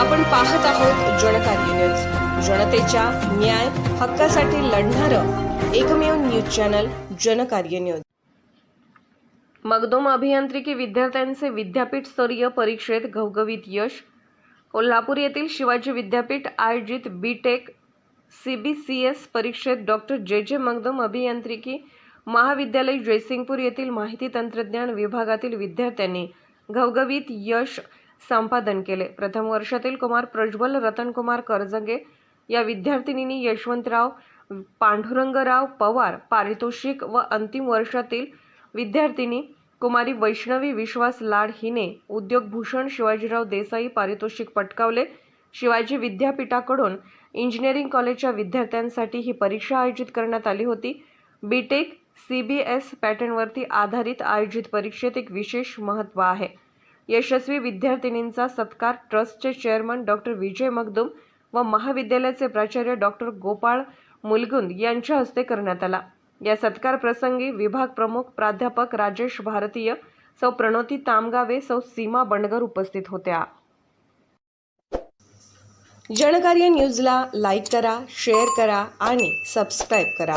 आपण पाहत आहोत जनकार्य न्यूज. जनतेच्या न्याय हक्कासाठी लढणारं एकमेव news channel Janakarya news. Magdum अभियांत्रिकी विद्यार्थ्यांचे विद्यापीठ स्तरीय परीक्षेत घवघवीत यश. कोल्हापूर येथील शिवाजी विद्यापीठ आयोजित B tech C B C S परीक्षेत डॉक्टर जे जे मगदम अभियांत्रिकी महाविद्यालय जयसिंगपूर येथील माहिती तंत्रज्ञान विभागातील विद्यार्थ्यांनी घवघवीत यश संपादन केले. प्रथम वर्षातील कुमार प्रज्वल रतनकुमार करजगे या विद्यार्थिनींनी यशवंतराव पांडुरंगराव पवार पारितोषिक व अंतिम वर्षातील विद्यार्थिनी कुमारी वैष्णवी विश्वास लाड हिने उद्योगभूषण शिवाजीराव देसाई पारितोषिक पटकावले. शिवाजी विद्यापीठाकडून इंजिनिअरिंग कॉलेजच्या विद्यार्थ्यांसाठी ही परीक्षा आयोजित करण्यात आली होती. B tech C B S पॅटर्नवरती आधारित आयोजित परीक्षेत एक विशेष महत्त्व आहे. यशस्वी विद्यार्थिनींचा सत्कार ट्रस्टचे चेअरमन डॉक्टर विजय मगदुम व महाविद्यालयाचे प्राचार्य डॉक्टर गोपाळ मुलगुंद यांच्या हस्ते करण्यात आला. या सत्कार प्रसंगी विभाग प्रमुख प्राध्यापक राजेश भारतीय सौ प्रणोती तामगावे सौ सीमा बंडगर उपस्थित होत्या. जनकार्य न्यूजला लाईक करा शेअर करा आणि सबस्क्राईब करा.